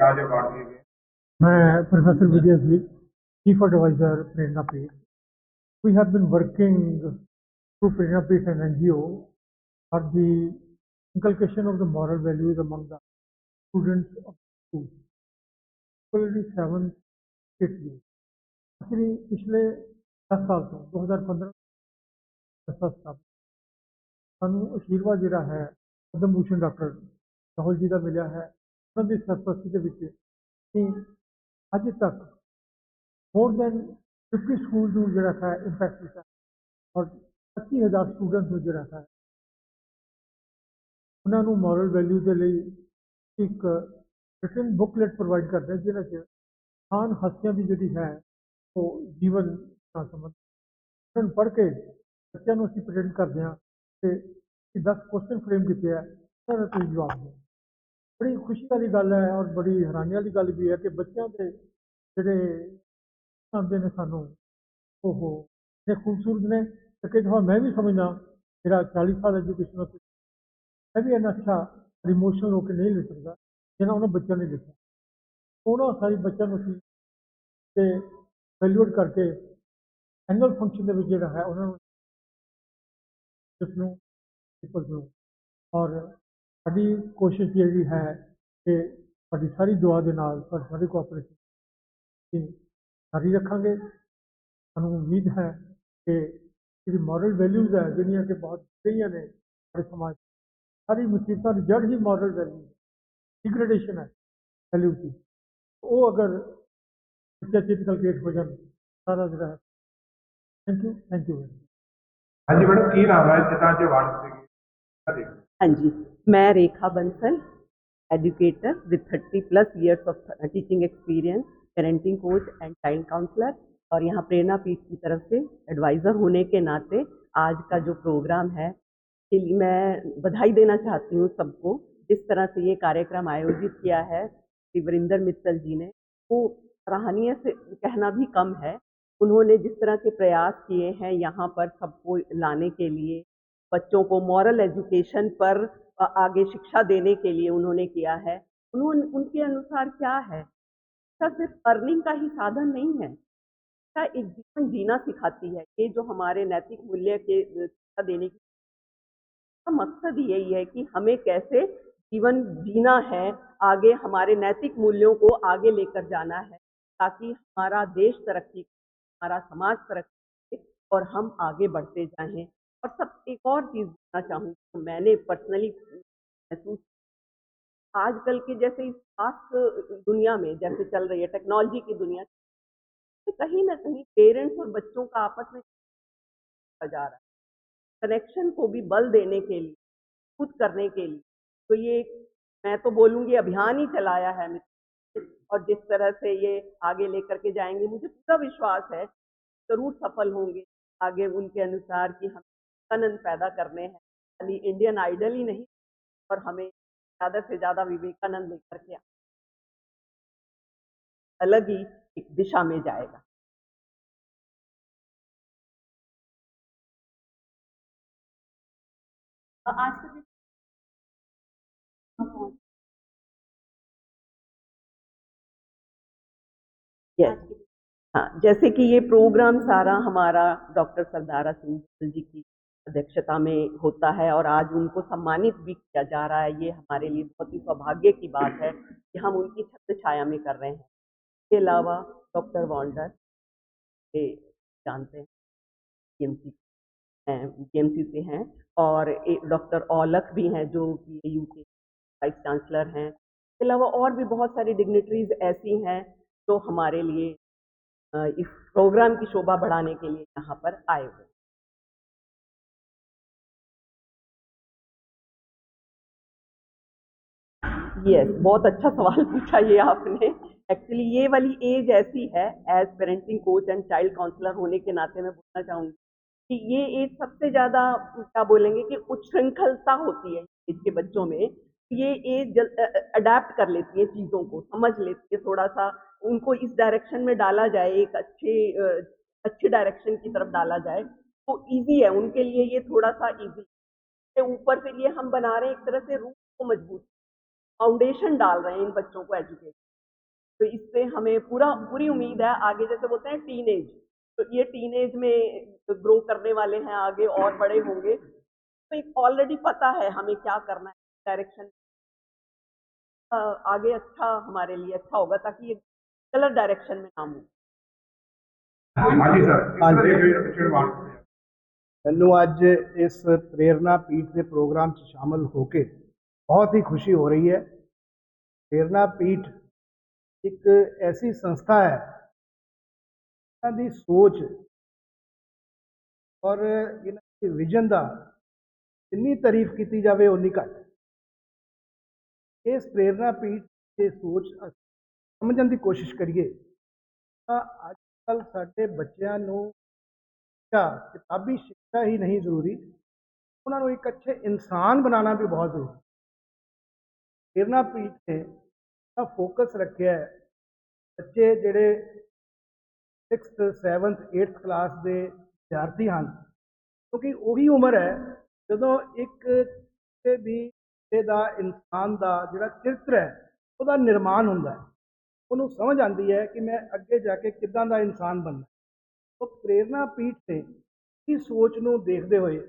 मैं professor Vijay Smith chief adviser Prerna Peeth. We have been working to Prerna Peeth and N G O for the inculcation of the moral values among the students of school seven eight actually पिछले दस साल से 2015 दस साल सानू आशीर्वाद जोड़ा है पद्म भूषण डॉक्टर राहुल जी का मिले है। ਉਹਨਾਂ ਦੀ ਸਰਪ੍ਰਸਤੀ ਦੇ ਵਿੱਚ ਕਿ ਅੱਜ ਤੱਕ more than 50 ਸਕੂਲ ਨੂੰ ਜਿਹੜਾ ਹੈ ਇੰਪੈਕਟ ਕੀਤਾ ਔਰ 25000 ਸਟੂਡੈਂਟਸ ਨੂੰ ਜਿਹੜਾ ਹੈ ਉਹਨਾਂ ਨੂੰ ਮੋਰਲ ਵੈਲਿਊ ਦੇ ਲਈ ਇੱਕ ਰਿਟਨ ਬੁਕਲੇਟ ਪ੍ਰੋਵਾਈਡ ਕਰਦੇ ਜਿਹਨਾਂ 'ਚ ਖਾਨ ਹਸਤੀਆਂ ਦੀ ਜਿਹੜੀ ਹੈ ਉਹ ਜੀਵਨ ਨਾਲ ਸੰਬੰਧਿਤ ਉਹਨਾਂ ਪੜ੍ਹ ਕੇ ਬੱਚਿਆਂ ਨੂੰ ਅਸੀਂ ਪ੍ਰੇਰਿਤ ਕਰਦੇ ਹਾਂ ਕਿ 10 ਕੁਐਸਚਨ ਫਰੇਮ ਕੀਤੇ ਆ, ਸਾਰਾ ਤੁਸੀਂ ਜਵਾਬ ਦਿਓ। ਬੜੀ ਖੁਸ਼ੀ ਵਾਲੀ ਗੱਲ ਹੈ ਔਰ ਬੜੀ ਹੈਰਾਨੀ ਵਾਲੀ ਗੱਲ ਵੀ ਹੈ ਕਿ ਬੱਚਿਆਂ ਦੇ ਜਿਹੜੇ ਆਉਂਦੇ ਨੇ ਸਾਨੂੰ, ਉਹ ਨੇ ਖੂਬਸੂਰਤ ਨੇ। ਤੇ ਕਈ ਜੋ ਮੈਂ ਵੀ ਸਮਝਦਾ, ਮੇਰਾ 40 ਸਾਲ ਐਜੂਕੇਸ਼ਨ ਉੱਤੇ ਮੈਂ ਵੀ ਇੰਨਾ ਅੱਛਾ ਇਮੋਸ਼ਨਲ ਹੋ ਕੇ ਨਹੀਂ ਲਿਖ ਸਕਦਾ ਜਿਹਨਾਂ ਉਹਨਾਂ ਬੱਚਿਆਂ ਨੇ ਲਿਖਿਆ। ਉਹਨਾਂ ਸਾਰੇ ਬੱਚਿਆਂ ਨੂੰ ਅਸੀਂ ਤੇ ਵੈਲਿਊਡ ਕਰਕੇ ਐਨੂਅਲ ਫੰਕਸ਼ਨ ਦੇ ਵਿੱਚ ਜਿਹੜਾ ਹੈ, ਉਹਨਾਂ ਨੂੰ ਇਸ ਨੂੰ ਪੀਪਲ ਨੂੰ, ਔਰ ਸਾਡੀ ਕੋਸ਼ਿਸ਼ ਜਿਹੜੀ ਹੈ ਕਿ ਸਾਡੀ ਸਾਰੀ ਦੁਆ ਦੇ ਨਾਲ ਸਾਡੀ ਕੋਆਪਰੇਸ਼ਨ ਤੇ ਸਾਰੀ ਰੱਖਾਂਗੇ ਸਾਨੂੰ ਉਮੀਦ ਹੈ ਕਿ ਜਿਹੜੀ ਮੋਰਲ ਵੈਲਿਊਜ਼ ਹੈ ਜਿਹੜੀਆਂ ਕਿ ਬਹੁਤ ਸਹੀਆਂ ਨੇ ਸਾਡੇ ਸਮਾਜ ਸਾਰੀ ਮੁਸੀਬਤਾਂ ਦੀ ਜੜ ਹੀ ਮੋਰਲ ਵੈਲਿਊ ਡਿਗ੍ਰੇਡੇਸ਼ਨ ਹੈ ਵੈਲਿਊ ਦੀ ਉਹ ਅਗਰ ਚੇਤਨ ਕਲਕੇਟ ਹੋ ਜਾਣ ਸਾਰਾ ਜਿਹੜਾ ਥੈਂਕ ਯੂ ਥੈਂਕ ਯੂ ਹਾਂਜੀ ਮੈਡਮ ਕੀ ਨਾਮ ਹੈ ਜਿੱਦਾਂ ਜੋ ਵਾਰਡ ਸੀਗੀ ਹਾਂਜੀ मैं Rekha Bansal educator with thirty plus years of teaching experience parenting coach and child counsellor और यहाँ प्रेरणा पीठ की तरफ़ से एडवाइज़र होने के नाते आज का जो प्रोग्राम है, के लिए मैं बधाई देना चाहती हूँ सबको। जिस तरह से ये कार्यक्रम आयोजित किया है श्री वरिंदर मित्तल जी ने। वो सराहनीय से कहना भी कम है। उन्होंने जिस तरह के प्रयास किए हैं यहाँ पर सबको लाने के लिए, बच्चों को मॉरल एजुकेशन पर आगे शिक्षा देने के लिए उन्होंने किया है। उन्होंने उनके अनुसार क्या है? शिक्षा सिर्फ़ अर्निंग का ही साधन नहीं है? शिक्षा एक जीवन जीना सिखाती है? ये जो हमारे नैतिक मूल्य के शिक्षा देने की का मकसद यही है कि हमें कैसे जीवन जीना है, आगे हमारे नैतिक मूल्यों को आगे लेकर जाना है, ताकि हमारा देश तरक्की, हमारा समाज तरक्की, और हम आगे बढ़ते जाएँ। और सब, एक और चीज़ बताना चाहूँगी तो मैंने पर्सनली महसूस आजकल के जैसे इस फास्ट दुनिया में जैसे चल रही है टेक्नोलॉजी की दुनिया कहीं ना कहीं पेरेंट्स और बच्चों का आपस में जा रहा है। कनेक्शन को भी बल देने के लिए कुछ करने के लिए। तो ये मैं तो बोलूँगी अभियान ही चलाया है और जिस तरह से ये आगे लेकर के जाएँगे, मुझे पूरा विश्वास है, ज़रूर सफल होंगे। आगे उनके अनुसार कि हम आनंद पैदा करने हैं। खाली इंडियन आइडल ही नहीं और हमें ज़्यादा से ज़्यादा विवेकानंद लेकर के अलग ही एक दिशा में जाएगा। आज का दिन हाँ जैसे कि ये प्रोग्राम सारा हमारा डॉक्टर सरदारा सिंह जी की अध्यक्षता में होता है और आज उनको सम्मानित भी किया जा रहा है, ये हमारे लिए बहुत ही सौभाग्य की बात है कि हम उनकी छत्र छाया में कर रहे हैं। इसके अलावा डॉक्टर वॉन्डर ये जानते हैं जीएमसी जीएमसी से हैं और डॉक्टर औलख भी हैं जो कि यू के वाइस चांसलर हैं। इसके अलावा और भी बहुत सारी डिग्नेटरीज ऐसी हैं जो हमारे लिए इस प्रोग्राम की शोभा बढ़ाने के लिए यहाँ पर आए हुए यस बहुत अच्छा सवाल पूछा ये आपने। एक्चुअली ये वाली एज ऐसी है age parenting coach and child counsellor होने के नाते मैं बोलना चाहूँगी कि ये एज सबसे ज़्यादा क्या बोलेंगे कि उच्छृंखलता होती है एज के बच्चों में। ये एज अडेप्ट कर लेती है चीज़ों को, समझ लेती है थोड़ा सा उनको इस डायरेक्शन में डाला जाए, एक अच्छे अच्छे डायरेक्शन की तरफ़ डाला जाए तो ईजी है, उनके लिए ये थोड़ा सा ईजी ऊपर से लिए हम बना रहे हैं, एक तरह से रूट को मज़बूत फाउंडेशन डाल रहे हैं इन बच्चों को एजुकेट तो इससे हमें पूरा पूरी उम्मीद है आगे जैसे बोलते हैं टीन एज तो ये टीन एज में ग्रो करने वाले हैं आगे और बड़े होंगे तो एक ऑलरेडी पता है हमें क्या करना है डायरेक्शन आगे अच्छा हमारे लिए अच्छा होगा ताकि ये गलत डायरेक्शन में ना हो हाँ जी सर इस तरह देख रहे पिछड़ वार्ड ਮੈਨੂੰ ਅੱਜ ਇਸ ਪ੍ਰੇਰਨਾ ਪੀਠ ਦੇ ਪ੍ਰੋਗਰਾਮ 'ਚ ਸ਼ਾਮਲ ਹੋ ਕੇ बहुत ही खुशी हो रही है। प्रेरणा पीठ एक ऐसी संस्था है की सोच और इन्होंने विजन का जिनी तारीफ़ की जाए उन्नी घट इस प्रेरणा पीठ से सोच समझने की कोशिश करिए। अजकल साढ़े बच्चों किताबी शिक्षा ही नहीं ज़रूरी उन्होंने एक अच्छे इंसान बनाना भी बहुत ज़रूरी। ਪ੍ਰੇਰਨਾ ਪੀਠ ਨੇ ਦਾ ਫੋਕਸ ਰੱਖਿਆ ਹੈ। ਬੱਚੇ ਜਿਹੜੇ 6th 7th 8th ਕਲਾਸ ਦੇ ਵਿਦਿਆਰਥੀ ਹਨ, ਕਿਉਂਕਿ ਉਹੀ ਉਮਰ ਹੈ ਜਦੋਂ ਇੱਕ ਕਿਸੇ ਵੀ ਕਿਸੇ ਦਾ ਇਨਸਾਨ ਦਾ ਜਿਹੜਾ ਚਰਿੱਤਰ ਹੈ, ਉਹਦਾ ਨਿਰਮਾਣ ਹੁੰਦਾ ਹੈ। ਉਹਨੂੰ ਸਮਝ ਆਉਂਦੀ ਹੈ ਕਿ ਮੈਂ ਅੱਗੇ ਜਾ ਕੇ ਕਿੱਦਾਂ ਦਾ ਇਨਸਾਨ ਬਣਨਾ ਉਹ ਪ੍ਰੇਰਨਾ ਪੀਠ 'ਤੇ ਇਸ ਸੋਚ ਨੂੰ ਦੇਖਦੇ ਹੋਏ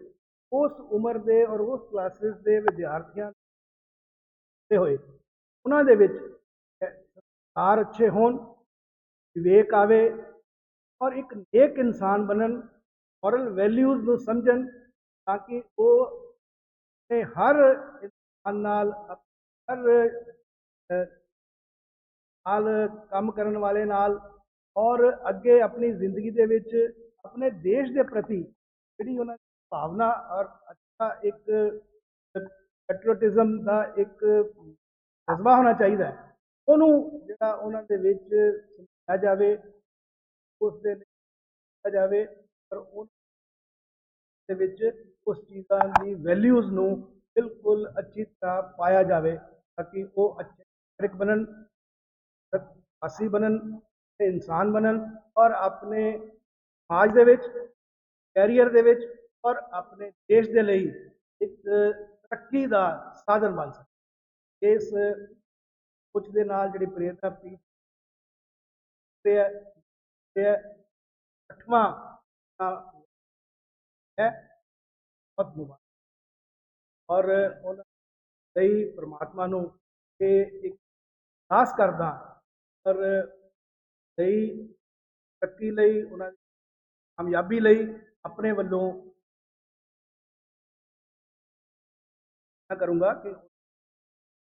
ਉਸ ਉਮਰ ਦੇ ਔਰ ਉਸ ਕਲਾਸਿਸ ਦੇ ਵਿਦਿਆਰਥੀਆਂ ਹੋਏ। ਉਹਨਾਂ ਦੇ ਵਿੱਚ ਸੰਸਕਾਰ ਅੱਛੇ ਹੋਣ, ਵਿਵੇਕ ਆਵੇ ਔਰ ਇੱਕ ਨੇਕ ਇਨਸਾਨ ਬਣਨ ਮੋਰਲ ਵੈਲਿਊਜ਼ ਨੂੰ ਸਮਝਣ ਤਾਂ ਕਿ ਉਹ ਆਪਣੇ ਹਰ ਇਨਸਾਨ ਨਾਲ ਹਰ ਨਾਲ ਕੰਮ ਕਰਨ ਵਾਲੇ ਨਾਲ ਔਰ ਅੱਗੇ ਆਪਣੀ ਜ਼ਿੰਦਗੀ ਦੇ ਵਿੱਚ ਆਪਣੇ ਦੇਸ਼ ਦੇ ਪ੍ਰਤੀ ਜਿਹੜੀ ਉਹਨਾਂ ਦੀ ਭਾਵਨਾ ਔਰ ਅੱਛਾ ਇੱਕ ਪੈਟਰੋਟਿਜ਼ਮ ਦਾ ਇੱਕ ਜਜ਼ਬਾ ਹੋਣਾ ਚਾਹੀਦਾ ਹੈ। ਉਹਨੂੰ ਜਿਹੜਾ ਉਹਨਾਂ ਦੇ ਵਿੱਚ ਸਮਝਾਇਆ ਜਾਵੇ, ਉਸ ਦੇ ਲਈ ਜਾਵੇ, ਪਰ ਉਹ ਦੇ ਵਿੱਚ ਉਸ ਚੀਜ਼ਾਂ ਦੀ ਵੈਲਿਊਜ਼ ਨੂੰ ਬਿਲਕੁਲ ਅੱਛੀ ਤਰ੍ਹਾਂ ਪਾਇਆ ਜਾਵੇ ਤਾਂ ਕਿ ਉਹ ਅੱਛੇ ਨਾਗਰਿਕ ਬਣਨ ਵਾਸੀ ਬਣਨ ਤੇ ਇਨਸਾਨ ਬਣਨ ਔਰ ਆਪਣੇ ਸਮਾਜ ਦੇ ਵਿੱਚ ਕੈਰੀਅਰ ਦੇ ਵਿੱਚ ਔਰ ਆਪਣੇ ਦੇਸ਼ ਦੇ ਲਈ ਇੱਕ ਤਰੱਕੀ ਦਾ ਸਾਧਨ ਬਣ ਸਕੇ। ਇਸ ਕੁਝ ਦੇ ਨਾਲ ਜਿਹੜੀ ਪ੍ਰੇਰਨਾ ਪੀਠ ਤੇ ਤੇ ਹੈ, ਅੱਠਵਾਂ ਹੈ ਬਹੁਤ ਔਰ ਉਹਨਾਂ ਲਈ ਪ੍ਰਮਾਤਮਾ ਨੂੰ ਇਹ ਇੱਕ ਖਾਸ ਕਰਦਾ, ਔਰ ਸਹੀ ਤਰੱਕੀ ਲਈ, ਉਹਨਾਂ ਦੀ ਕਾਮਯਾਬੀ ਲਈ ਆਪਣੇ ਵੱਲੋਂ करूँगा कि